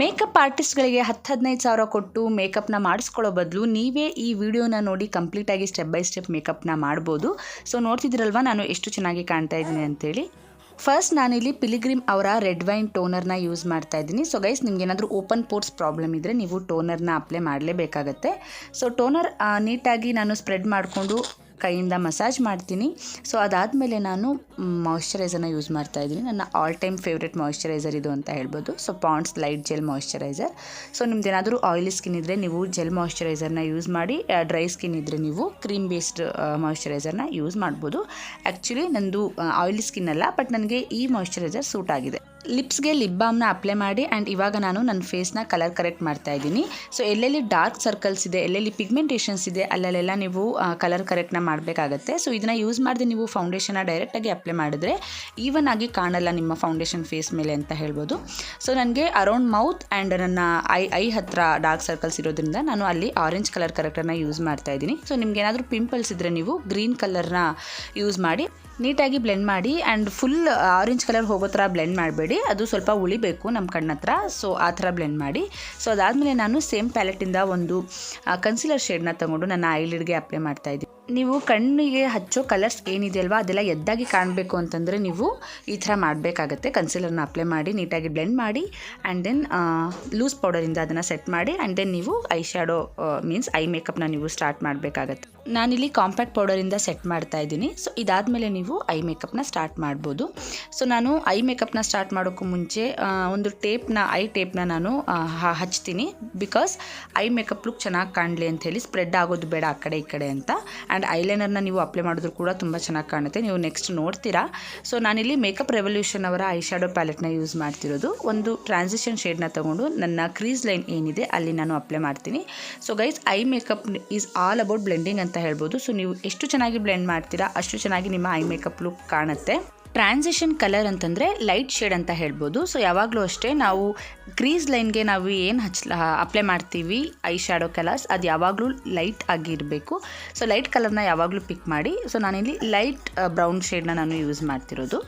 Makeup ಆರ್ಟಿಸ್ಟ್ಗಳಿಗೆ ಹತ್ತು ಹದಿನೈದು ಸಾವಿರ ಕೊಟ್ಟು ಮೇಕಪ್ನ ಮಾಡಿಸ್ಕೊಳ್ಳೋ ಬದಲು ನೀವೇ ಈ ವಿಡಿಯೋನ ನೋಡಿ ಕಂಪ್ಲೀಟಾಗಿ ಸ್ಟೆಪ್ ಬೈ ಸ್ಟೆಪ್ ಮೇಕಪ್ನ ಮಾಡ್ಬೋದು. ಸೊ ನೋಡ್ತಿದ್ದೀರಲ್ವ ನಾನು ಎಷ್ಟು ಚೆನ್ನಾಗಿ ಕಾಣ್ತಾ ಇದ್ದೀನಿ ಅಂತೇಳಿ. ಫಸ್ಟ್ ನಾನಿಲ್ಲಿ ಪಿಲಿಗ್ರಿಮ್ ಅವರ ರೆಡ್ ವೈನ್ ಟೋನರ್ನ ಯೂಸ್ ಮಾಡ್ತಾ ಇದ್ದೀನಿ. ಸೊ ಗೈಸ್ ನಿಮ್ಗೆ ಏನಾದರೂ ಓಪನ್ ಪೋರ್ಟ್ಸ್ ಪ್ರಾಬ್ಲಮ್ ಇದ್ದರೆ ನೀವು ಟೋನರ್ನ ಅಪ್ಲೈ ಮಾಡಲೇಬೇಕಾಗತ್ತೆ. ಸೊ ಟೋನರ್ ನೀಟಾಗಿ ನಾನು ಸ್ಪ್ರೆಡ್ ಮಾಡಿಕೊಂಡು ಕೈಯಿಂದ ಮಸಾಜ್ ಮಾಡ್ತೀನಿ. ಸೊ ಅದಾದಮೇಲೆ ನಾನು ಮಾಯಿಶ್ಚರೈಸರ್ನ ಯೂಸ್ ಮಾಡ್ತಾ ಇದ್ದೀನಿ. ನನ್ನ ಆಲ್ ಟೈಮ್ ಫೇವ್ರೆಟ್ ಮಾಯಿಶ್ಚರೈಸರ್ ಇದು ಅಂತ ಹೇಳ್ಬೋದು. So Pond's light gel moisturiser so ನಿಮ್ದು ಏನಾದರೂ ಆಯಿಲಿ ಸ್ಕಿನ್ ಇದ್ದರೆ ನೀವು ಜೆಲ್ ಮಾಯಿಶ್ಚರೈಸರ್ನ ಯೂಸ್ ಮಾಡಿ ಡ್ರೈ ಸ್ಕಿನ್ ಇದ್ದರೆ ನೀವು ಕ್ರೀಮ್ ಬೇಸ್ಡ್ ಮಾಯಿಶ್ಚರೈಸರ್ನ ಯೂಸ್ ಮಾಡ್ಬೋದು. ಆ್ಯಕ್ಚುಲಿ ನಂದು ಆಯಿಲಿ ಸ್ಕಿನ್ ಅಲ್ಲ ಬಟ್ ನನಗೆ ಈ ಮಾಯಿಶ್ಚರೈಸರ್ ಸೂಟ್ ಆಗಿದೆ. ಲಿಪ್ಸ್ಗೆ ಲಿಪ್ ಬಾಮ್ನ ಅಪ್ಲೈ ಮಾಡಿ ಆ್ಯಂಡ್ ಇವಾಗ ನಾನು ನನ್ನ ಫೇಸ್ನ ಕಲರ್ ಕರೆಕ್ಟ್ ಮಾಡ್ತಾ ಇದ್ದೀನಿ. ಸೊ, ಎಲ್ಲೆಲ್ಲಿ ಡಾರ್ಕ್ ಸರ್ಕಲ್ಸ್ ಇದೆ, ಎಲ್ಲೆಲ್ಲಿ ಪಿಗ್ಮೆಂಟೇಷನ್ಸ್ ಇದೆ, ಅಲ್ಲಲ್ಲೆಲ್ಲ ನೀವು ಕಲರ್ ಕರೆಕ್ಟ್ನ ಮಾಡಬೇಕಾಗತ್ತೆ. ಸೊ, ಇದನ್ನು ಯೂಸ್ ಮಾಡಿದೆ ನೀವು ಫೌಂಡೇಶನ್ನ ಡೈರೆಕ್ಟಾಗಿ ಅಪ್ಲೈ ಮಾಡಿದ್ರೆ ಈವನ್ ಆಗಿ ಕಾಣಲ್ಲ ನಿಮ್ಮ ಫೌಂಡೇಶನ್ ಫೇಸ್ ಮೇಲೆ ಅಂತ ಹೇಳ್ಬೋದು. ಸೊ, ನನಗೆ ಅರೌಂಡ್ ಮೌತ್ ಆ್ಯಂಡ್ ನನ್ನ ಐ ಐ ಹತ್ರ ಡಾರ್ಕ್ ಸರ್ಕಲ್ಸ್ ಇರೋದ್ರಿಂದ ನಾನು ಅಲ್ಲಿ ಆರೆಂಜ್ ಕಲರ್ ಕರೆಕ್ಟನ್ನು ಯೂಸ್ ಮಾಡ್ತಾ ಇದ್ದೀನಿ. ಸೊ, ನಿಮ್ಗೆ ಏನಾದರೂ ಪಿಂಪಲ್ಸ್ ಇದ್ದರೆ ನೀವು ಗ್ರೀನ್ ಕಲರ್ನ ಯೂಸ್ ಮಾಡಿ. ನೀಟಾಗಿ ಬ್ಲೆಂಡ್ ಮಾಡಿ ಆ್ಯಂಡ್ ಫುಲ್ ಆರೆಂಜ್ ಕಲರ್ ಹೋಗೋ ಥರ ಬ್ಲೆಂಡ್ ಮಾಡಬೇಡಿ. ಅದು ಸ್ವಲ್ಪ ಉಳಿಬೇಕು ನಮ್ಮ ಕಣ್ಣ ಹತ್ರ ಸೊ, ಆ ಥರ ಬ್ಲೆಂಡ್ ಮಾಡಿ. ಸೊ, ಅದಾದಮೇಲೆ ನಾನು ಸೇಮ್ ಪ್ಯಾಲೆಟಿಂದ ಒಂದು ಕನ್ಸಿಲರ್ ಶೇಡ್ನ ತಗೊಂಡು ನನ್ನ ಐಲಿಡ್ಗೆ ಅಪ್ಲೈ ಮಾಡ್ತಾ ಇದ್ದೀನಿ. ನೀವು ಕಣ್ಣಿಗೆ ಹಚ್ಚೋ ಕಲರ್ಸ್ ಏನಿದೆಯಲ್ವಾ, ಅದೆಲ್ಲ ಎದ್ದಾಗಿ ಕಾಣಬೇಕು ಅಂತಂದರೆ ನೀವು ಈ ಥರ ಮಾಡಬೇಕಾಗತ್ತೆ. ಕನ್ಸಿಲರ್ನ ಅಪ್ಲೈ ಮಾಡಿ, ನೀಟಾಗಿ ಬ್ಲೆಂಡ್ ಮಾಡಿ ಆ್ಯಂಡ್ ದೆನ್ ಲೂಸ್ ಪೌಡರಿಂದ ಅದನ್ನು ಸೆಟ್ ಮಾಡಿ ಆ್ಯಂಡ್ ದೆನ್ ನೀವು ಐ ಶ್ಯಾಡೋ ಮೀನ್ಸ್ ಐ ಮೇಕಪ್ನ ನೀವು ಸ್ಟಾರ್ಟ್ ಮಾಡಬೇಕಾಗತ್ತೆ. ನಾನಿಲ್ಲಿ ಕಾಂಪ್ಯಾಕ್ಟ್ ಪೌಡರಿಂದ ಸೆಟ್ ಮಾಡ್ತಾ ಇದ್ದೀನಿ. ಸೊ ಇದಾದಮೇಲೆ ನೀವು ಐ ಮೇಕಪ್ನ ಸ್ಟಾರ್ಟ್ ಮಾಡ್ಬೋದು. ಸೊ ನಾನು ಐ ಮೇಕಪ್ನ ಸ್ಟಾರ್ಟ್ ಮಾಡೋಕ್ಕೂ ಮುಂಚೆ ಒಂದು ಟೇಪ್ನ ಐ ಟೇಪ್ನ ನಾನು ಹಚ್ತೀನಿ. ಬಿಕಾಸ್ ಐ ಮೇಕಪ್ ಲುಕ್ ಚೆನ್ನಾಗಿ ಕಾಣಲಿ ಹೇಳಿ ಸ್ಪ್ರೆಡ್ ಆಗೋದು ಬೇಡ ಆ ಕಡೆ ಈ ಕಡೆ ಅಂತ. ಆ್ಯಂಡ್ ಐಲೈನರ್ನ ನೀವು ಅಪ್ಲೈ ಮಾಡಿದ್ರು ಕೂಡ ತುಂಬ ಚೆನ್ನಾಗಿ ಕಾಣುತ್ತೆ. ನೀವು ನೆಕ್ಸ್ಟ್ ನೋಡ್ತೀರಾ? ಸೊ ನಾನಿಲ್ಲಿ ಮೇಕಪ್ ರೆವಲ್ಯೂಷನ್ ಅವರ ಐ ಶ್ಯಾಡೋ ಪ್ಯಾಲೆಟ್ನ ಯೂಸ್ ಮಾಡ್ತಿರೋದು. ಒಂದು ಟ್ರಾನ್ಸಿಷನ್ ಶೇಡ್ನ ತಗೊಂಡು ನನ್ನ ಕ್ರೀಸ್ ಲೈನ್ ಏನಿದೆ ಅಲ್ಲಿ ನಾನು ಅಪ್ಲೈ ಮಾಡ್ತೀನಿ. So guys eye makeup is all about blending ಅಂತ ಹೇಳ್ಬೋದು. ಸೊ ನೀವು ಎಷ್ಟು ಚೆನ್ನಾಗಿ ಬ್ಲೆಂಡ್ ಮಾಡ್ತೀರಾ, ಅಷ್ಟು ಚೆನ್ನಾಗಿ ನಿಮ್ಮ ಐ ಮೇಕಪ್ ಲುಕ್ ಕಾಣುತ್ತೆ. ಟ್ರಾನ್ಸಿಷನ್ ಕಲರ್ ಅಂತಂದರೆ ಲೈಟ್ ಶೇಡ್ ಅಂತ ಹೇಳ್ಬೋದು. ಸೊ ಯಾವಾಗಲೂ ಅಷ್ಟೇ ನಾವು ಕ್ರೀಸ್ ಲೈನ್ಗೆ ನಾವು ಏನು ಹಚ್ ಅಪ್ಲೈ ಮಾಡ್ತೀವಿ, ಐ ಶ್ಯಾಡೋ ಕಲರ್ಸ್, ಅದು ಯಾವಾಗಲೂ ಲೈಟ್ ಆಗಿರಬೇಕು. ಸೊ ಲೈಟ್ ಕಲರ್ನ ಯಾವಾಗಲೂ ಪಿಕ್ ಮಾಡಿ. ಸೊ ನಾನಿಲ್ಲಿ ಲೈಟ್ ಬ್ರೌನ್ ಶೇಡ್ನ ನಾನು ಯೂಸ್ ಮಾಡ್ತಿರೋದು.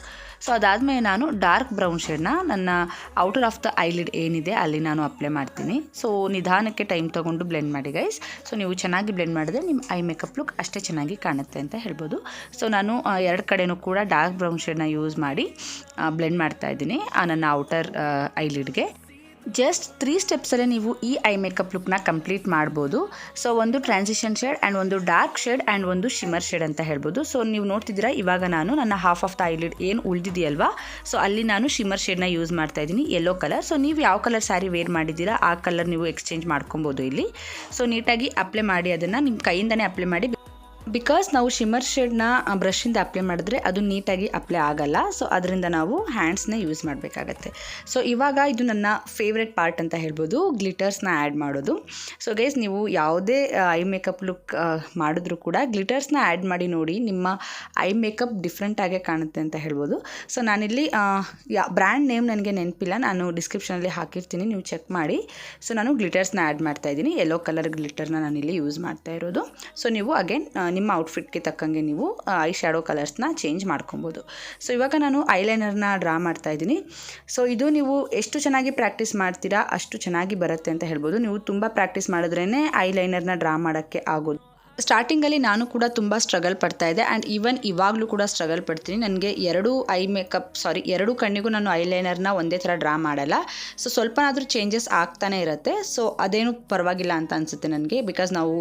ಸೊ ಅದಾದಮೇಲೆ ನಾನು ಡಾರ್ಕ್ ಬ್ರೌನ್ ಶೇಡ್ನ ನನ್ನ ಔಟರ್ ಆಫ್ ದ ಐಲಿಡ್ ಏನಿದೆ ಅಲ್ಲಿ ನಾನು ಅಪ್ಲೈ ಮಾಡ್ತೀನಿ. ಸೊ ನಿಧಾನಕ್ಕೆ ಟೈಮ್ ತೊಗೊಂಡು ಬ್ಲೆಂಡ್ ಮಾಡಿ ಗೈಸ್ ಸೊ ನೀವು ಚೆನ್ನಾಗಿ ಬ್ಲೆಂಡ್ ಮಾಡಿದ್ರೆ ನಿಮ್ಮ ಐ ಮೇಕಪ್ ಲುಕ್ ಅಷ್ಟೇ ಚೆನ್ನಾಗಿ ಕಾಣುತ್ತೆ ಅಂತ ಹೇಳ್ಬೋದು. ಸೊ ನಾನು ಎರಡು ಕಡೆನೂ ಕೂಡ ಡಾರ್ಕ್ ಬ್ರೌನ್ ಶೇಡ್ನ ಯೂಸ್ ಮಾಡಿ ಬ್ಲೆಂಡ್ ಮಾಡ್ತಾ ಇದ್ದೀನಿ, ಆ, ನನ್ನ ಔಟರ್ ಐಲಿಡ್ಗೆ ಜಸ್ಟ್ ತ್ರೀ ಸ್ಟೆಪ್ಸಲ್ಲೇ ನೀವು ಈ ಐ ಮೇಕಪ್ ಲುಕ್ನ ಕಂಪ್ಲೀಟ್ ಮಾಡ್ಬೋದು. ಸೊ ಒಂದು ಟ್ರಾನ್ಸಿಷನ್ ಶೇಡ್ ಆ್ಯಂಡ್ ಒಂದು ಡಾರ್ಕ್ ಶೇಡ್ ಆ್ಯಂಡ್ ಒಂದು ಶಿಮರ್ ಶೇಡ್ ಅಂತ ಹೇಳ್ಬೋದು. ಸೊ ನೀವು ನೋಡ್ತಿದ್ದೀರಾ, ಇವಾಗ ನಾನು ನನ್ನ ಹಾಫ್ ಆಫ್ ದ ಐಲಿಡ್ ಏನು ಉಳಿದಿದೆಯಲ್ವಾ? ಸೊ ಅಲ್ಲಿ ನಾನು ಶಿಮರ್ ಶೇಡ್ನ ಯೂಸ್ ಮಾಡ್ತಾ ಇದ್ದೀನಿ ಯೆಲ್ಲೋ ಕಲರ್ ಸೊ ನೀವು ಯಾವ ಕಲರ್ ಸ್ಯಾರಿ ವೇರ್ ಮಾಡಿದ್ದೀರಾ, ಆ ಕಲರ್ ನೀವು ಎಕ್ಸ್ಚೇಂಜ್ ಮಾಡ್ಕೊಬೋದು ಇಲ್ಲಿ. ಸೊ ನೀಟಾಗಿ ಅಪ್ಲೈ ಮಾಡಿ ಅದನ್ನು ನಿಮ್ಮ ಕೈಯಿಂದನೇ ಅಪ್ಲೈ ಮಾಡಿ ಬಿಕಾಸ್ ನಾವು ಶಿಮರ್ ಶೇಡ್ನ ಬ್ರಷಿಂದ ಅಪ್ಲೈ ಮಾಡಿದ್ರೆ ಅದು ನೀಟಾಗಿ ಅಪ್ಲೈ ಆಗಲ್ಲ. ಸೊ ಅದರಿಂದ ನಾವು ಹ್ಯಾಂಡ್ಸ್ನ ಯೂಸ್ ಮಾಡಬೇಕಾಗತ್ತೆ. ಸೊ ಇವಾಗ ಇದು ನನ್ನ ಫೇವ್ರೆಟ್ ಪಾರ್ಟ್ ಅಂತ ಹೇಳ್ಬೋದು. ಗ್ಲಿಟರ್ಸ್ನ ಆ್ಯಡ್ ಮಾಡೋದು. ಸೊ ಗೈಸ್ ನೀವು ಯಾವುದೇ ಐ ಮೇಕಪ್ ಲುಕ್ ಮಾಡಿದ್ರೂ ಕೂಡ ಗ್ಲಿಟರ್ಸ್ನ ಆ್ಯಡ್ ಮಾಡಿ ನೋಡಿ ನಿಮ್ಮ ಐ ಮೇಕಪ್ ಡಿಫ್ರೆಂಟಾಗೇ ಕಾಣುತ್ತೆ ಅಂತ ಹೇಳ್ಬೋದು. ಸೊ ನಾನಿಲ್ಲಿ ಯಾ ಬ್ರ್ಯಾಂಡ್ ನೇಮ್ ನನಗೆ ನೆನಪಿಲ್ಲ. ನಾನು ಡಿಸ್ಕ್ರಿಪ್ಷನಲ್ಲಿ ಹಾಕಿರ್ತೀನಿ. ನೀವು ಚೆಕ್ ಮಾಡಿ. ಸೊ ನಾನು ಗ್ಲಿಟರ್ಸ್ನ ಆ್ಯಡ್ ಮಾಡ್ತಾ ಇದ್ದೀನಿ. ಯೆಲ್ಲೋ ಕಲರ್ ಗ್ಲಿಟರ್ನ ನಾನಿಲ್ಲಿ ಯೂಸ್ ಮಾಡ್ತಾ ಇರೋದು. ಸೊ ನೀವು ಅಗೇನ್ ನಿಮ್ಮ ಔಟ್ಫಿಟ್ಗೆ ತಕ್ಕಂಗೆ ನೀವು ಐ ಶ್ಯಾಡೋ ಕಲರ್ಸ್ನ ಚೇಂಜ್ ಮಾಡ್ಕೊಬೋದು. ಸೊ ಇವಾಗ ನಾನು ಐಲೈನರ್ನ ಡ್ರಾ ಮಾಡ್ತಾ ಇದ್ದೀನಿ. ಸೊ ಇದು ನೀವು ಎಷ್ಟು ಚೆನ್ನಾಗಿ ಪ್ರಾಕ್ಟೀಸ್ ಮಾಡ್ತೀರಾ ಅಷ್ಟು ಚೆನ್ನಾಗಿ ಬರುತ್ತೆ ಅಂತ ಹೇಳ್ಬೋದು. ನೀವು ತುಂಬ ಪ್ರಾಕ್ಟೀಸ್ ಮಾಡಿದ್ರೇ ಐಲೈನರ್ನ ಡ್ರಾ ಮಾಡೋಕ್ಕೆ ಆಗೋದು. ಸ್ಟಾರ್ಟಿಂಗಲ್ಲಿ ನಾನು ಕೂಡ ತುಂಬ ಸ್ಟ್ರಗಲ್ ಪಡ್ತಾ ಇದ್ದೆ. ಆ್ಯಂಡ್ ಈವನ್ ಇವಾಗಲೂ ಕೂಡ ಸ್ಟ್ರಗಲ್ ಪಡ್ತೀನಿ. ನನಗೆ ಎರಡು ಐ ಮೇಕಪ್ ಸಾರಿ ಎರಡು ಕಣ್ಣಿಗೂ ನಾನು ಐಲೈನರ್ನ ಒಂದೇ ಥರ ಡ್ರಾ ಮಾಡಲ್ಲ. ಸೊ ಸ್ವಲ್ಪನಾದರೂ ಚೇಂಜಸ್ ಆಗ್ತಾನೆ ಇರುತ್ತೆ. ಸೊ ಅದೇನು ಪರವಾಗಿಲ್ಲ ಅಂತ ಅನಿಸುತ್ತೆ ನನಗೆ. ಬಿಕಾಸ್ ನಾವು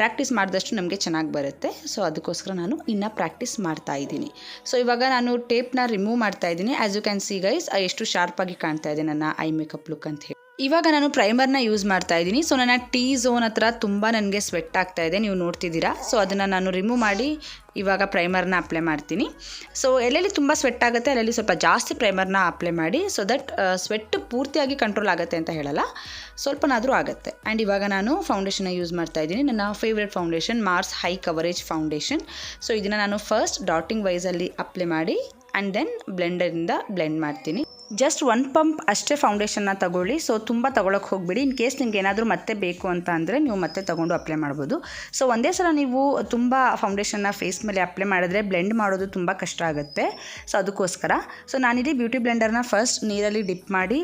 ಪ್ರಾಕ್ಟೀಸ್ ಮಾಡಿದಷ್ಟು ನಮಗೆ ಚೆನ್ನಾಗಿ ಬರುತ್ತೆ. ಸೊ ಅದಕ್ಕೋಸ್ಕರ ನಾನು ಇನ್ನು ಪ್ರಾಕ್ಟೀಸ್ ಮಾಡ್ತಾ ಇದ್ದೀನಿ. ಸೊ ಇವಾಗ ನಾನು ಟೇಪ್ನ ರಿಮೂವ್ ಮಾಡ್ತಾ ಇದ್ದೀನಿ. As you can see guys ಎಷ್ಟು ಶಾರ್ಪಾಗಿ ಕಾಣ್ತಾ ಇದೆ ನನ್ನ ಐ ಮೇಕಪ್ ಲುಕ್ ಅಂತ ಹೇಳಿ. ಇವಾಗ ನಾನು ಪ್ರೈಮರ್ನ ಯೂಸ್ ಮಾಡ್ತಾ ಇದ್ದೀನಿ. ಸೊ, ನನ್ನ ಟೀ ಝೋನ್ ಹತ್ರ ತುಂಬ ನನಗೆ ಸ್ವೆಟ್ ಆಗ್ತಾ ಇದೆ. ನೀವು ನೋಡ್ತಿದ್ದೀರಾ. ಸೊ, ಅದನ್ನು ನಾನು ರಿಮೂವ್ ಮಾಡಿ ಇವಾಗ ಪ್ರೈಮರ್ನ ಅಪ್ಲೈ ಮಾಡ್ತೀನಿ. ಸೊ, ಎಲ್ಲೆಲ್ಲಿ ತುಂಬ ಸ್ವೆಟ್ ಆಗುತ್ತೆ, ಅಲ್ಲೆಲ್ಲಿ ಸ್ವಲ್ಪ ಜಾಸ್ತಿ ಪ್ರೈಮರ್ನ ಅಪ್ಲೈ ಮಾಡಿ ಸೊ ದಟ್ ಸ್ವೆಟ್ ಪೂರ್ತಿಯಾಗಿ ಕಂಟ್ರೋಲ್ ಆಗುತ್ತೆ ಅಂತ ಹೇಳಲ್ಲ. ಸ್ವಲ್ಪನಾದರೂ ಆಗುತ್ತೆ. ಆ್ಯಂಡ್ ಇವಾಗ ನಾನು ಫೌಂಡೇಶನ್ನ ಯೂಸ್ ಮಾಡ್ತಾ ಇದ್ದೀನಿ. ನನ್ನ favourite foundation Mars high coverage foundation so ಇದನ್ನು ನಾನು ಫಸ್ಟ್ ಡಾಟಿಂಗ್ ವೈಸಲ್ಲಿ ಅಪ್ಲೈ ಮಾಡಿ ಆ್ಯಂಡ್ ದೆನ್ ಬ್ಲೆಂಡರಿಂದ ಬ್ಲೆಂಡ್ ಮಾಡ್ತೀನಿ. ಜಸ್ಟ್ ಒನ್ ಪಂಪ್ ಅಷ್ಟೇ ಫೌಂಡೇಶನ್ನ ತಗೊಳ್ಳಿ. ಸೊ ತುಂಬ ತಗೊಳಕ್ಕೆ ಹೋಗಬೇಡಿ. ಇನ್ ಕೇಸ್ ನಿಮ್ಗೆ ಏನಾದರೂ ಮತ್ತೆ ಬೇಕು ಅಂತ ಅಂದರೆ ನೀವು ಮತ್ತೆ ತಗೊಂಡು ಅಪ್ಲೈ ಮಾಡ್ಬೋದು. ಸೊ ಒಂದೇ ಸಲ ನೀವು ತುಂಬ ಫೌಂಡೇಶನ್ನ ಫೇಸ್ ಮೇಲೆ ಅಪ್ಲೈ ಮಾಡಿದ್ರೆ ಬ್ಲೆಂಡ್ ಮಾಡೋದು ತುಂಬ ಕಷ್ಟ ಆಗುತ್ತೆ. ಸೊ ಅದಕ್ಕೋಸ್ಕರ. ಸೊ ನಾನಿಲ್ಲಿ ಬ್ಯೂಟಿ ಬ್ಲೆಂಡರ್ನ ಫಸ್ಟ್ ನೀರಲ್ಲಿ ಡಿಪ್ ಮಾಡಿ,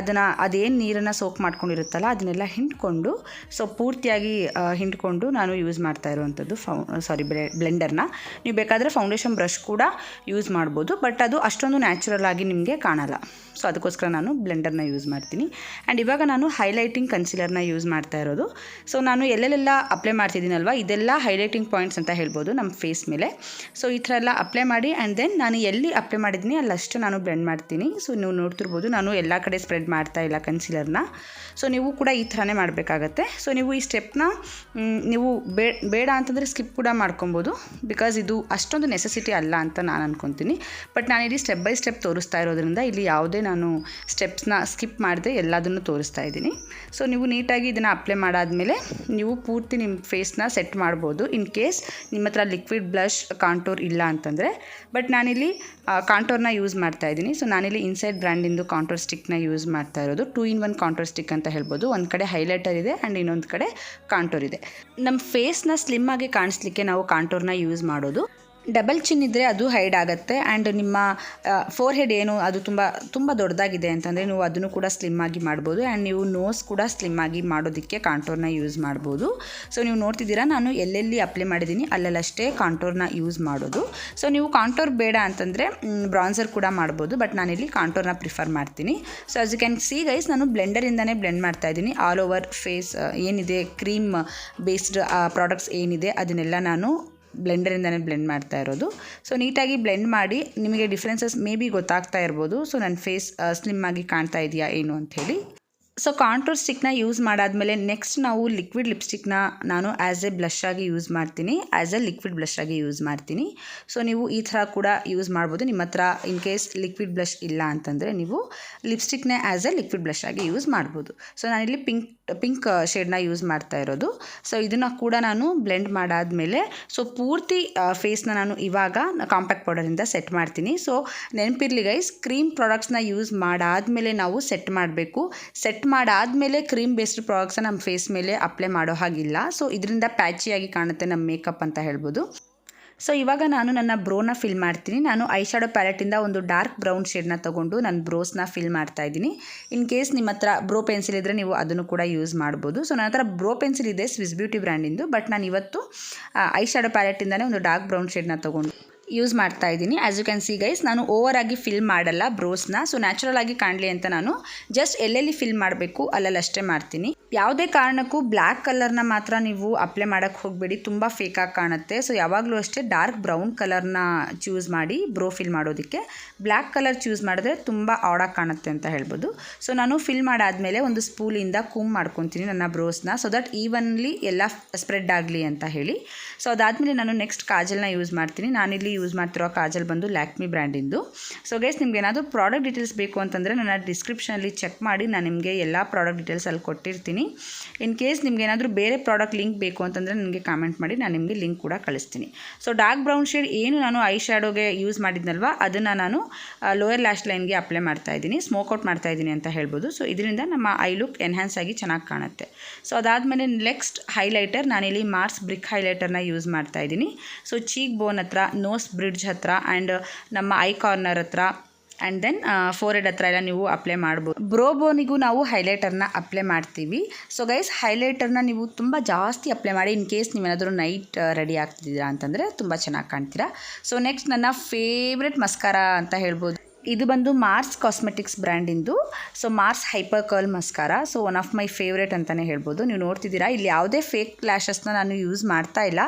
ಅದನ್ನು, ಅದೇನು ನೀರನ್ನು ಸೋಕ್ ಮಾಡ್ಕೊಂಡಿರುತ್ತಲ್ಲ, ಅದನ್ನೆಲ್ಲ ಹಿಂಡ್ಕೊಂಡು ಸೊ ಪೂರ್ತಿಯಾಗಿ ಹಿಂಡ್ಕೊಂಡು ನಾನು ಯೂಸ್ ಮಾಡ್ತಾ ಇರುವಂಥದ್ದು ಫೌ ಸಾರಿ ಬ್ಲೆಂಡರ್ನ ನೀವು ಬೇಕಾದರೆ ಫೌಂಡೇಶನ್ ಬ್ರಷ್ ಕೂಡ ಯೂಸ್ ಮಾಡ್ಬೋದು. ಬಟ್ ಅದು ಅಷ್ಟೊಂದು ನ್ಯಾಚುರಲ್ ಆಗಿ ನಿಮಗೆ ಕಾಣಲ್ಲ. ಸೊ ಅದಕ್ಕೋಸ್ಕರ ನಾನು ಬ್ಲೆಂಡರ್ನ ಯೂಸ್ ಮಾಡ್ತೀನಿ. ಆ್ಯಂಡ್ ಇವಾಗ ನಾನು ಹೈಲೈಟಿಂಗ್ ಕನ್ಸಿಲರ್ನ ಯೂಸ್ ಮಾಡ್ತಾ ಇರೋದು. ಸೊ ನಾನು ಎಲ್ಲೆಲ್ಲೆಲ್ಲ ಅಪ್ಲೈ ಮಾಡ್ತಿದ್ದೀನಲ್ವ? ಇದೆಲ್ಲ ಹೈಲೈಟಿಂಗ್ ಪಾಯಿಂಟ್ಸ್ ಅಂತ ಹೇಳ್ಬೋದು ನಮ್ಮ ಫೇಸ್ ಮೇಲೆ. ಸೊ ಈ ಥರ ಎಲ್ಲ ಅಪ್ಲೈ ಮಾಡಿ ಆ್ಯಂಡ್ ದೆನ್ ನಾನು ಎಲ್ಲಿ ಅಪ್ಲೈ ಮಾಡಿದ್ದೀನಿ? ಅಲ್ಲಷ್ಟು ನಾನು ಬ್ಲೆಂಡ್ ಮಾಡ್ತೀನಿ. ಸೊ ನೀವು ನೋಡ್ತಿರ್ಬೋದು ನಾನು ಎಲ್ಲ ಕಡೆ ಸ್ಪ್ರೆಡ್ ಮಾಡ್ತಾ ಇಲ್ಲ ಕನ್ಸಿಲರ್ನ ಸೊ ನೀವು ಕೂಡ ಈ ಥರನೇ ಮಾಡಬೇಕಾಗತ್ತೆ. ಸೊ ನೀವು ಈ ಸ್ಟೆಪ್ನ ನೀವು ಬೇಡ ಅಂತಂದರೆ ಸ್ಕಿಪ್ ಕೂಡ ಮಾಡ್ಕೊಬೋದು. ಬಿಕಾಸ್ ಇದು ಅಷ್ಟೊಂದು ನೆಸೆಸಿಟಿ ಅಲ್ಲ ಅಂತ ನಾನು ಅನ್ಕೊತೀನಿ. ಬಟ್ ನಾನು ಇಲ್ಲಿ ಸ್ಟೆಪ್ ಬೈ ಸ್ಟೆಪ್ ತೋರಿಸ್ತಾ ಇರೋದ್ರಿಂದ ಇಲ್ಲಿ ಯಾವುದೇ ನಾನು ಸ್ಟೆಪ್ಸ್ನ ಸ್ಕಿಪ್ ಮಾಡಿದೆ ಎಲ್ಲದನ್ನು ತೋರಿಸ್ತಾ ಇದ್ದೀನಿ. ಸೊ ನೀವು ನೀಟಾಗಿ ಇದನ್ನು ಅಪ್ಲೈ ಮಾಡಾದಮೇಲೆ ನೀವು ಪೂರ್ತಿ ನಿಮ್ಮ ಫೇಸ್ನ ಸೆಟ್ ಮಾಡ್ಬೋದು. ಇನ್ ಕೇಸ್ ನಿಮ್ಮ ಹತ್ರ ಲಿಕ್ವಿಡ್ ಬ್ಲಷ್ ಕಾಂಟೋರ್ ಇಲ್ಲ ಅಂತಂದರೆ. ಬಟ್ ನಾನಿಲ್ಲಿ ಕಾಂಟೋರ್ನ ಯೂಸ್ ಮಾಡ್ತಾ ಇದ್ದೀನಿ. ಸೊ ನಾನಿಲ್ಲಿ ಇನ್ಸೈಡ್ ಬ್ರ್ಯಾಂಡಿಂದು ಕಾಂಟೋರ್ ಸ್ಟಿಕ್ನ ಯೂಸ್ ಮಾಡ್ತಾ ಇರೋದು. Two in one contour stick ಅಂತ ಹೇಳ್ಬೋದು. ಒಂದು ಕಡೆ ಹೈಲೈಟರ್ ಇದೆ ಆ್ಯಂಡ್ ಇನ್ನೊಂದು ಕಡೆ ಕಾಂಟೋರ್ ಇದೆ. ನಮ್ಮ ಫೇಸ್ನ ಸ್ಲಿಮ್ ಆಗಿ ಕಾಣಿಸ್ಲಿಕ್ಕೆ ನಾವು ಕಾಂಟೋರ್ನ ಯೂಸ್ ಮಾಡೋದು. ಡಬಲ್ ಚಿನ್ ಇದ್ದರೆ ಅದು ಹೈಡ್ ಆಗುತ್ತೆ. ಆ್ಯಂಡ್ ನಿಮ್ಮ ಫೋರ್ ಹೆಡ್ ಏನು, ಅದು ತುಂಬ ತುಂಬ ದೊಡ್ಡದಾಗಿದೆ ಅಂತಂದರೆ ನೀವು ಅದನ್ನು ಕೂಡ ಸ್ಲಿಮ್ ಆಗಿ ಮಾಡ್ಬೋದು. ಆ್ಯಂಡ್ ನೀವು ನೋಸ್ ಕೂಡ ಸ್ಲಿಮ್ ಆಗಿ ಮಾಡೋದಕ್ಕೆ ಕಾಂಟೋರ್ನ ಯೂಸ್ ಮಾಡ್ಬೋದು. ಸೊ ನೀವು ನೋಡ್ತಿದ್ದೀರಾ, ನಾನು ಎಲ್ಲೆಲ್ಲಿ ಅಪ್ಲೈ ಮಾಡಿದ್ದೀನಿ, ಅಲ್ಲಲ್ಲಷ್ಟೇ ಕಾಂಟೋರ್ನ ಯೂಸ್ ಮಾಡೋದು. ಸೊ ನೀವು ಕಾಂಟೋರ್ ಬೇಡ ಅಂತಂದರೆ ಬ್ರಾನ್ಸರ್ ಕೂಡ ಮಾಡ್ಬೋದು ಬಟ್ ನಾನಿಲ್ಲಿ ಕಾಂಟೋರ್ನ ಪ್ರಿಫರ್ ಮಾಡ್ತೀನಿ. So as you can see guys ನಾನು ಬ್ಲೆಂಡರಿಂದನೇ ಬ್ಲೆಂಡ್ ಮಾಡ್ತಾ ಇದ್ದೀನಿ. ಆಲ್ ಓವರ್ ಫೇಸ್ ಏನಿದೆ ಕ್ರೀಮ್ ಬೇಸ್ಡ್ ಪ್ರಾಡಕ್ಟ್ಸ್ ಏನಿದೆ, ಅದನ್ನೆಲ್ಲ ನಾನು ಬ್ಲೆಂಡರಿಂದನೇ ಬ್ಲೆಂಡ್ ಮಾಡ್ತಾ ಇರೋದು. ಸೊ ನೀಟಾಗಿ ಬ್ಲೆಂಡ್ ಮಾಡಿ ನಿಮಗೆ ಡಿಫ್ರೆನ್ಸಸ್ ಮೇ ಬಿ ಗೊತ್ತಾಗ್ತಾ ಇರ್ಬೋದು. ಸೊ ನನ್ನ ಫೇಸ್ ಸ್ಲಿಮ್ ಆಗಿ ಕಾಣ್ತಾ ಇದೆಯಾ ಏನು ಅಂಥೇಳಿ ಸೊ ಕಾಂಟೂರ್ ಸ್ಟಿಕ್ನ ಯೂಸ್ ಮಾಡಾದಮೇಲೆ ನೆಕ್ಸ್ಟ್ ನಾವು ಲಿಕ್ವಿಡ್ ಲಿಪ್ಸ್ಟಿಕ್ನ ನಾನು ಆ್ಯಸ್ ಎ ಬ್ಲಷ್ ಆಗಿ ಯೂಸ್ ಮಾಡ್ತೀನಿ. ಆ್ಯಸ್ ಎ ಲಿಕ್ವಿಡ್ ಬ್ಲಷ್ ಆಗಿ ಯೂಸ್ ಮಾಡ್ತೀನಿ. ಸೊ ನೀವು ಈ ಥರ ಕೂಡ ಯೂಸ್ ಮಾಡ್ಬೋದು. ನಿಮ್ಮ ಹತ್ರ ಇನ್ ಕೇಸ್ ಲಿಕ್ವಿಡ್ ಬ್ಲಷ್ ಇಲ್ಲ ಅಂತಂದರೆ ನೀವು ಲಿಪ್ಸ್ಟಿಕ್ನ ಆ್ಯಸ್ ಎ ಲಿಕ್ವಿಡ್ ಬ್ಲಷ್ ಆಗಿ ಯೂಸ್ ಮಾಡ್ಬೋದು. ಸೊ ನಾನಿಲ್ಲಿ ಪಿಂಕ್ ಪಿಂಕ್ ಶೇಡ್ನ ಯೂಸ್ ಮಾಡ್ತಾ ಇರೋದು. ಸೊ ಇದನ್ನು ಕೂಡ ನಾನು ಬ್ಲೆಂಡ್ ಮಾಡಾದಮೇಲೆ ಸೊ ಪೂರ್ತಿ ಫೇಸ್ನ ನಾನು ಇವಾಗ ಕಾಂಪ್ಯಾಕ್ಟ್ ಪೌಡರಿಂದ ಸೆಟ್ ಮಾಡ್ತೀನಿ. ಸೊ ನೆನಪಿರ್ಲಿ ಗೈಸ್ ಕ್ರೀಮ್ ಪ್ರಾಡಕ್ಟ್ಸ್ನ ಯೂಸ್ ಮಾಡಾದಮೇಲೆ ನಾವು ಸೆಟ್ ಮಾಡಬೇಕು. ಸೆಟ್ ಮಾಡಾದಮೇಲೆ ಕ್ರೀಮ್ ಬೇಸ್ಡ್ ಪ್ರಾಡಕ್ಟ್ಸ್ನ ನಮ್ಮ ಫೇಸ್ ಮೇಲೆ ಅಪ್ಲೈ ಮಾಡೋ ಹಾಗಿಲ್ಲ. ಸೊ ಇದರಿಂದ ಪ್ಯಾಚಿಯಾಗಿ ಕಾಣುತ್ತೆ ನಮ್ಮ ಮೇಕಪ್ ಅಂತ ಹೇಳ್ಬೋದು. ಸೊ ಇವಾಗ ನಾನು ನನ್ನ ಬ್ರೋನ ಫಿಲ್ ಮಾಡ್ತೀನಿ. ನಾನು ಐ ಶಾಡೋ ಪ್ಯಾಲೆಟಿಂದ ಒಂದು ಡಾರ್ಕ್ ಬ್ರೌನ್ ಶೇಡ್ನ ತೊಗೊಂಡು ನಾನು ಬ್ರೋಸ್ನ ಫಿಲ್ ಮಾಡ್ತಾ ಇದ್ದೀನಿ. ಇನ್ ಕೇಸ್ ನಿಮ್ಮ ಹತ್ರ ಬ್ರೋ ಪೆನ್ಸಿಲ್ ಇದ್ದರೆ ನೀವು ಅದನ್ನು ಕೂಡ ಯೂಸ್ ಮಾಡ್ಬೋದು. ಸೊ ನನ್ನ ಹತ್ರ ಬ್ರೋ ಪೆನ್ಸಿಲ್ ಇದೆ ಸ್ವಿಸ್ ಬ್ಯೂಟಿ ಬ್ರ್ಯಾಂಡಿಂದು ಬಟ್ ನಾನು ಇವತ್ತು ಐ ಶಾಡೋ ಪ್ಯಾಲೆಟಿಂದನೇ ಒಂದು ಡಾರ್ಕ್ ಬ್ರೌನ್ ಶೇಡ್ನ ತೊಗೊಂಡು ಯೂಸ್ ಮಾಡ್ತಾ ಇದ್ದೀನಿ. As you can see guys ನಾನು ಓವರ್ ಆಗಿ ಫಿಲ್ ಮಾಡಲ್ಲ ಬ್ರೋಸ್ನ ಸೊ ನ್ಯಾಚುರಲ್ ಆಗಿ ಕಾಣಲಿ ಅಂತ ನಾನು ಜಸ್ಟ್ ಎಲ್ಲೆಲ್ಲಿ ಫಿಲ್ ಮಾಡಬೇಕು, ಅಲ್ಲಲ್ಲಷ್ಟೇ ಮಾಡ್ತೀನಿ. ಯಾವುದೇ ಕಾರಣಕ್ಕೂ ಬ್ಲ್ಯಾಕ್ ಕಲರ್ನ ಮಾತ್ರ ನೀವು ಅಪ್ಲೈ ಮಾಡೋಕ್ಕೆ ಹೋಗಬೇಡಿ. ತುಂಬ ಫೇಕಾಗಿ ಕಾಣುತ್ತೆ. ಸೊ ಯಾವಾಗಲೂ ಅಷ್ಟೇ ಡಾರ್ಕ್ ಬ್ರೌನ್ ಕಲರ್ನ ಚೂಸ್ ಮಾಡಿ ಬ್ರೋ ಫಿಲ್ ಮಾಡೋದಕ್ಕೆ. ಬ್ಲ್ಯಾಕ್ ಕಲರ್ ಚೂಸ್ ಮಾಡಿದ್ರೆ ತುಂಬ ಆಡಾಗಿ ಕಾಣುತ್ತೆ ಅಂತ ಹೇಳ್ಬೋದು. ಸೊ ನಾನು ಫಿಲ್ ಮಾಡಾದಮೇಲೆ ಒಂದು ಸ್ಪೂಲಿಂದ ಕೂಮ್ ಮಾಡ್ಕೊತೀನಿ ನನ್ನ ಬ್ರೋಸ್ನ ಸೊ ದಟ್ ಈವನ್ಲಿ ಎಲ್ಲ ಸ್ಪ್ರೆಡ್ ಆಗಲಿ ಅಂತ ಹೇಳಿ. ಸೊ ಅದಾದಮೇಲೆ ನಾನು ನೆಕ್ಸ್ಟ್ ಕಾಜಲ್ನ ಯೂಸ್ ಮಾಡ್ತೀನಿ. ನಾನಿಲ್ಲಿ ಯೂಸ್ ಮಾಡ್ತಿರೋ ಕಾಜಲ್ ಬಂದು ಲ್ಯಾಕ್ಮಿ ಬ್ರ್ಯಾಂಡಿಂದು ಸೊ ಗೈಸ್ ನಿಮ್ಗೆ ಏನಾದರೂ ಪ್ರಾಡಕ್ಟ್ ಡೀಟೇಲ್ಸ್ ಬೇಕು ಅಂತಂದರೆ ನನ್ನ ಡಿಸ್ಕ್ರಿಪ್ಷನಲ್ಲಿ ಚೆಕ್ ಮಾಡಿ, ನಾನು ನಿಮಗೆ ಎಲ್ಲ ಪ್ರಾಡಕ್ಟ್ ಡೀಟೇಲ್ಸ್ ಅಲ್ಲಿ ಕೊಟ್ಟಿರ್ತೀನಿ. ಇನ್ ಕೇಸ್ ನಿಮ್ಗೆ ಏನಾದರೂ ಬೇರೆ ಪ್ರಾಡಕ್ಟ್ ಲಿಂಕ್ ಬೇಕು ಅಂತಂದರೆ ನನಗೆ ಕಾಮೆಂಟ್ ಮಾಡಿ, ನಾನು ನಿಮಗೆ ಲಿಂಕ್ ಕೂಡ ಕಳಿಸ್ತೀನಿ. ಸೊ ಡಾರ್ಕ್ ಬ್ರೌನ್ ಶೇಡ್ ಏನು ನಾನು ಐ ಶ್ಯಾಡೋಗೆ ಯೂಸ್ ಮಾಡಿದ್ನಲ್ವ, ಅದನ್ನು ನಾನು ಲೋಯರ್ ಲ್ಯಾಶ್ ಲೈನ್ಗೆ ಅಪ್ಲೈ ಮಾಡ್ತಾ ಇದ್ದೀನಿ. ಸ್ಮೋಕ್ ಔಟ್ ಮಾಡ್ತಾ ಇದ್ದೀನಿ ಅಂತ ಹೇಳ್ಬೋದು. ಸೊ ಇದರಿಂದ ನಮ್ಮ ಐ ಲುಕ್ ಎನ್ಹ್ಯಾನ್ಸ್ ಆಗಿ ಚೆನ್ನಾಗಿ ಕಾಣುತ್ತೆ. ಸೊ ಅದಾದಮೇಲೆ ನೆಕ್ಸ್ಟ್ ಹೈಲೈಟರ್ ನಾನಿಲ್ಲಿ ಮಾರ್ಸ್ ಬ್ರಿಕ್ ಹೈಲೈಟರ್ನ ಯೂಸ್ ಮಾಡ್ತಾ ಇದ್ದೀನಿ. ಸೊ ಚೀಕ್ ಬೋನ್ ಹತ್ರ ನೋಸ್ ಬ್ರಿಡ್ಜ್ ಹತ್ರ ಆ್ಯಂಡ್ ನಮ್ಮ ಐ ಕಾರ್ನರ್ ಹತ್ರ ಆ್ಯಂಡ್ ದೆನ್ ಫೋರ್ ಹೆಡ್ ಹತ್ರ ಎಲ್ಲ ನೀವು ಅಪ್ಲೈ ಮಾಡ್ಬೋದು. ಬ್ರೋಬೋನಿಗೂ ನಾವು ಹೈಲೈಟರ್ನ ಅಪ್ಲೈ ಮಾಡ್ತೀವಿ. ಸೊ ಗೈಸ್ ಹೈಲೈಟರ್ನ ನೀವು ತುಂಬ ಜಾಸ್ತಿ ಅಪ್ಲೈ ಮಾಡಿ ಇನ್ ಕೇಸ್ ನೀವೇನಾದರೂ ನೈಟ್ ರೆಡಿ ಆಗ್ತಿದ್ದೀರಾ ಅಂತಂದರೆ ತುಂಬ ಚೆನ್ನಾಗಿ ಕಾಣ್ತೀರಾ. ಸೊ ನೆಕ್ಸ್ಟ್ ನನ್ನ ಫೇವ್ರೆಟ್ ಮಸ್ಕಾರ ಅಂತ ಹೇಳ್ಬೋದು. ಇದು ಬಂದು Mars cosmetics ಬ್ರ್ಯಾಂಡಿಂದು so Mars hyper curl mascara so one of my favourite ಅಂತಲೇ ಹೇಳ್ಬೋದು. ನೀವು ನೋಡ್ತಿದ್ದೀರಾ? ಇಲ್ಲಿ ಯಾವುದೇ ಫೇಕ್ ಲ್ಯಾಶಸ್ನ ನಾನು ಯೂಸ್ ಮಾಡ್ತಾ ಇಲ್ಲ.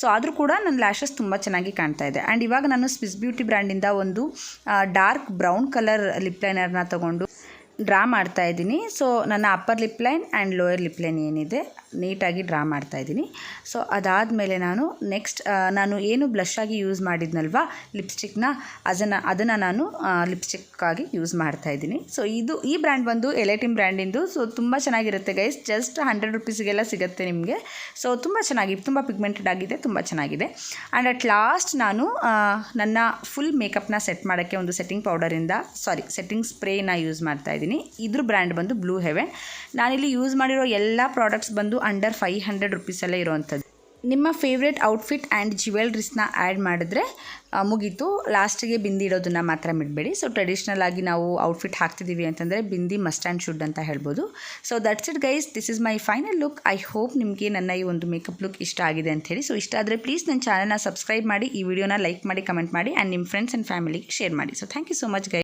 ಸೊ ಆದರೂ ಕೂಡ ನನ್ನ ಲ್ಯಾಶಸ್ ತುಂಬ ಚೆನ್ನಾಗಿ ಕಾಣ್ತಾ ಇದೆ. ಆ್ಯಂಡ್ ಇವಾಗ ನಾನು ಸ್ವಿಸ್ ಬ್ಯೂಟಿ ಬ್ರ್ಯಾಂಡಿಂದ ಒಂದು ಡಾರ್ಕ್ ಬ್ರೌನ್ ಕಲರ್ ಲಿಪ್ ಲೈನರ್ನ ತೊಗೊಂಡು ಡ್ರಾ ಮಾಡ್ತಾ ಇದ್ದೀನಿ. ಸೊ ನನ್ನ upper lip line and lower lip line ಏನಿದೆ. ನೀಟಾಗಿ ಡ್ರಾ ಮಾಡ್ತಾಯಿದ್ದೀನಿ ಸೊ ಅದಾದಮೇಲೆ ನಾನು ನೆಕ್ಸ್ಟ್ ನಾನು ಏನು ಬ್ಲಷ್ ಆಗಿ ಯೂಸ್ ಮಾಡಿದ್ನಲ್ವ ಲಿಪ್ಸ್ಟಿಕ್ನ ಅದನ್ನು ಅದನ್ನು ನಾನು ಲಿಪ್ಸ್ಟಿಕ್ಕಾಗಿ ಯೂಸ್ ಮಾಡ್ತಾಯಿದ್ದೀನಿ ಸೊ ಇದು, ಈ ಬ್ರ್ಯಾಂಡ್ ಬಂದು ಎಲೆಟಿಮ್ ಬ್ರ್ಯಾಂಡಿಂದು ಸೊ ತುಂಬ ಚೆನ್ನಾಗಿರುತ್ತೆ ಗೈಸ್ ಜಸ್ಟ್ ಹಂಡ್ರೆಡ್ ರುಪೀಸ್ಗೆಲ್ಲ ಸಿಗುತ್ತೆ ನಿಮಗೆ. ಸೊ ತುಂಬ ಚೆನ್ನಾಗಿ, ತುಂಬ ಪಿಗ್ಮೆಂಟೆಡ್ ಆಗಿದೆ, ತುಂಬ ಚೆನ್ನಾಗಿದೆ. ಆ್ಯಂಡ್ ಅಟ್ ಲಾಸ್ಟ್ ನಾನು ನನ್ನ ಫುಲ್ ಮೇಕಪ್ನ ಸೆಟ್ ಮಾಡೋಕ್ಕೆ ಒಂದು ಸೆಟ್ಟಿಂಗ್ ಪೌಡರಿಂದ ಸಾರಿ ಸೆಟ್ಟಿಂಗ್ ಸ್ಪ್ರೇನ ಯೂಸ್ ಮಾಡ್ತಾ ಇದ್ದೀನಿ. ಇದ್ರ ಬ್ರ್ಯಾಂಡ್ ಬಂದು ಬ್ಲೂ ಹೆವೆನ್ ನಾನಿಲ್ಲಿ ಯೂಸ್ ಮಾಡಿರೋ ಎಲ್ಲ ಪ್ರಾಡಕ್ಟ್ಸ್ ಬಂದು ಅಂಡರ್ ಫೈವ್ ಹಂಡ್ರೆಡ್ ರುಪೀಸಲ್ಲೇ ಇರುವಂಥದ್ದು. ನಿಮ್ಮ ಫೇವ್ರೆಟ್ ಔಟ್ಫಿಟ್ ಆ್ಯಂಡ್ ಜ್ಯುವೆಲ್ರೀಸ್ನ ಆ್ಯಡ್ ಮಾಡಿದ್ರೆ ಮುಗೀತು. ಲಾಸ್ಟಿಗೆ ಬಿಂದಿ ಇಡೋದನ್ನು ಮಾತ್ರ ಬಿಡಬೇಡಿ. ಸೊ ಟ್ರೆಡಿಷ್ನಲ್ ಆಗಿ ನಾವು ಔಟ್ಫಿಟ್ ಹಾಕ್ತಿದ್ದೀವಿ ಅಂತಂದರೆ ಬಿಂದಿ ಮಸ್ಟ್ ಆ್ಯಂಡ್ ಶುಡ್ ಅಂತ ಹೇಳ್ಬೋದು. So that's it guys this is my final look I hope ನಿಮಗೆ ನನ್ನ ಈ ಒಂದು ಮೇಕಪ್ ಲುಕ್ ಇಷ್ಟ ಆಗಿದೆ ಅಂತ ಹೇಳಿ. ಸೊ ಇಷ್ಟ ಆದರೆ ಪ್ಲೀಸ್ ನನ್ನ ಚಾನಲ್ನ ಸಬ್ಸ್ಕ್ರೈಬ್ ಮಾಡಿ, ಈ ವಿಡಿಯೋನ ಲೈಕ್ ಮಾಡಿ ಕಮೆಂಟ್ ಮಾಡಿ ಆ್ಯಂಡ್ ನಿಮ್ಮ ಫ್ರೆಂಡ್ಸ್ ಆ್ಯಂಡ್ ಫ್ಯಾಮಿಲಿಗೆ ಶೇರ್ ಮಾಡಿ. So thank you so much guy